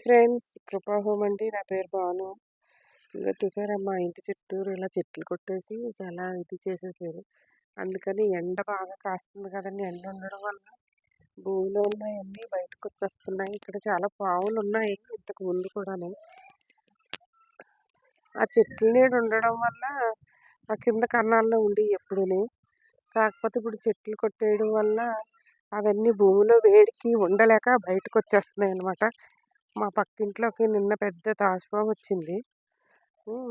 Friends కృపాహోమ్ అండి. నా పేరు భాను. ఇంకా చూసారా మా ఇంటి చుట్టూరు ఇలా చెట్లు కొట్టేసి చాలా ఇది చేసేసారు. అందుకని ఎండ బాగా కాస్తుంది కదండి ఎండ ఉండడం వల్ల. భూమిలో ఉన్నాయన్నీ బయటకు వచ్చేస్తున్నాయి ఇక్కడ చాలా పావులు ఉన్నాయి ఇంతకు ముందు కూడాను. ఆ చెట్ల నీడ ఉండడం వల్ల ఆ కింద కన్నాల్లో ఉండి ఎప్పుడూనే. కాకపోతే ఇప్పుడు చెట్లు కొట్టేయడం వల్ల అవన్నీ భూమిలో వేడికి ఉండలేక బయటకు వచ్చేస్తున్నాయి అనమాట మా పక్కింట్లోకి నిన్న పెద్ద తాజుపాము వచ్చింది.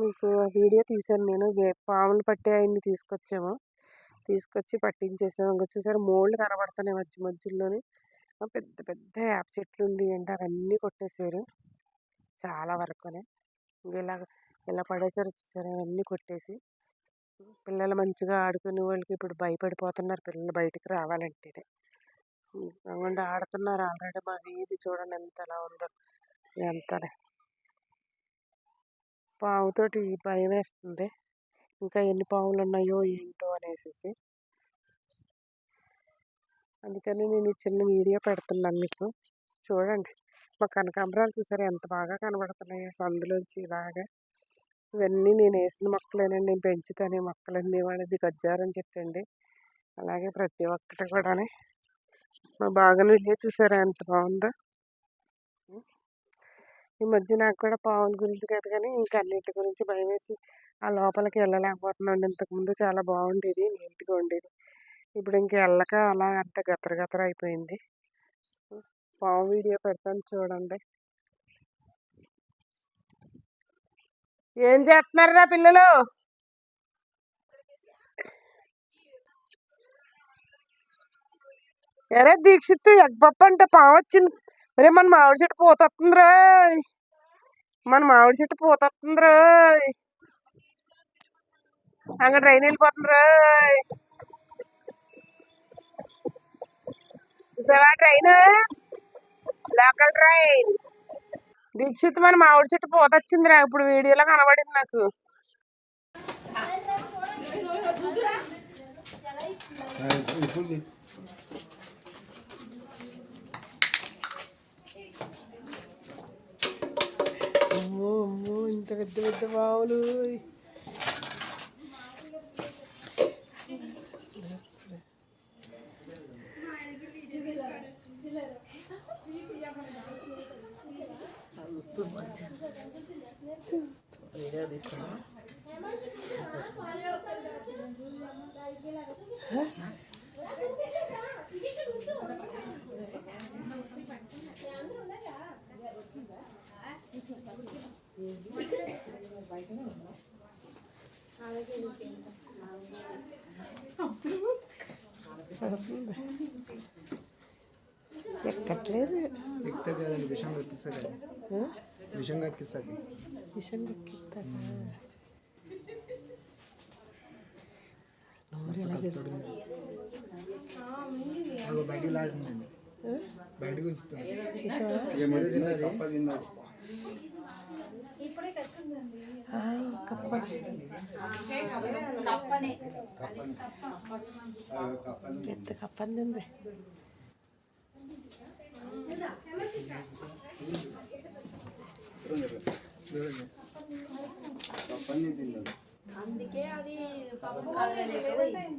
మీకు ఆ వీడియో తీశాను నేను. పాములు పట్టే ఆయన్ని తీసుకొచ్చాము. తీసుకొచ్చి పట్టించేసాము. ఇంకా చూసారు మోళ్ళు కనబడుతున్నాయి మధ్య మధ్యలోని. పెద్ద పెద్ద యాప్ చెట్లు ఉండి అండి. అవన్నీ కొట్టేశారు. చాలా వరకునే. ఇలా ఇలా పడేసారు చూసారు అవన్నీ కొట్టేసి. పిల్లలు మంచిగా ఆడుకునే వాళ్ళకి ఇప్పుడు భయపడిపోతున్నారు. పిల్లలు బయటికి రావాలంటేనే. ఉమ్, అవ్వండి ఆడుతున్నారు ఆల్రెడీ మా వీధి చూడండి ఎంత ఎలా ఉందో. ఎంతనే పావుతోటి భయం వేస్తుంది ఇంకా ఎన్ని పావులు ఉన్నాయో ఏంటో అనేసి అందుకని నేను ఈ చిన్న వీడియో పెడుతున్నాను మీకు. చూడండి. మా కనకాంబరాలు చూసారు? ఎంత బాగా కనబడుతున్నాయో సందులోంచి ఇలాగా. ఇవన్నీ నేను వేసిన మొక్కలేనండి. నేను పెంచుతాను మొక్కలన్నీ. వాడిది గజ్జారం చెట్టు అలాగే ప్రతి ఒక్కటి కూడా బాగానే బాగానే చూసారా? ఎంత బాగుందో. ఈ మధ్య నాకు కూడా పావుల గురించి కాదు కానీ ఇంకా అన్నిటి గురించి భయం వేసి ఆ లోపలికి వెళ్ళలేకపోతున్నాను. ఇంతకుముందు చాలా బాగుండేది నీట్గా ఉండేది. ఇప్పుడు ఇంక వెళ్ళక అలా అంత గతర గతర అయిపోయింది. పావు వీడియో పెడతాను చూడండి. ఏం చేస్తున్నారా పిల్లలు? ఎరే దీక్షిత్ ఎగ్బప్ప అంటే పావు వచ్చింది. ఒరే మన మామిడి చెట్టు పోతొస్తుందిరా మన మామిడి చెట్టు పోతొస్తుందిరా అక్కడ ట్రైన్ వెళ్ళిపోతుందిరా చూసావా ట్రైన్? Local train. దీక్షిత్ మన మామిడి చెట్టు పోతొచ్చిందిరా ఇప్పుడు వీడియోలో కనబడింది నాకు. ఇప్పుడు పెద్ద పెద్ద బావులు ఎక్కట్లేదు ఎక్కితే కదండి విషం ఎక్కిస్తా కదా ఆ? విషంగా ఎక్కిస్తాకి విషం ఎక్కిస్తాడా? అగో బయటికి లాగుతుందండి ఆ? బయటకు ఉంచుతుంది? ఏమో తిన్నది ఆ, కప్ప పెద్ద కప్ప. అందింది చూడండి అందుకే అది పప్పు బయటికి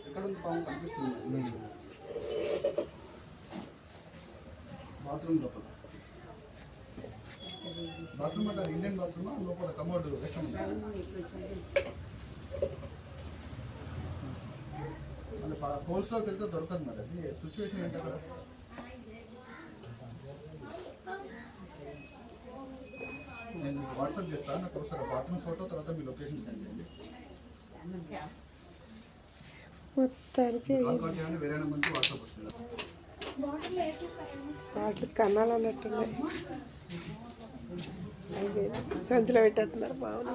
ఎక్కడ ఉంది పాము కనిపిస్తుంది బాత్రూమ్ లోపల. బాత్రూమ్ అంటే ఇండియన్ బాత్రూమ్? లోపల కమోడ్ వెస్టర్న్ హోల్స్లోకి వెళ్తే దొరకదు మరి. అది సిచ్యువేషన్ ఏంటి అక్కడ? నేను మీకు వాట్సాప్ చేస్తాను నాకు ఒకసారి బాత్రూమ్ ఫోటో తర్వాత మీ లొకేషన్ సెండ్ చేయండి. మొత్తానికి వేరే వాట్సాప్ వస్తుంది. వాటికి కన్నాలు అన్నట్టున్నాయి. అవి సంచిలో పెట్టేస్తున్నారు బాగుంది.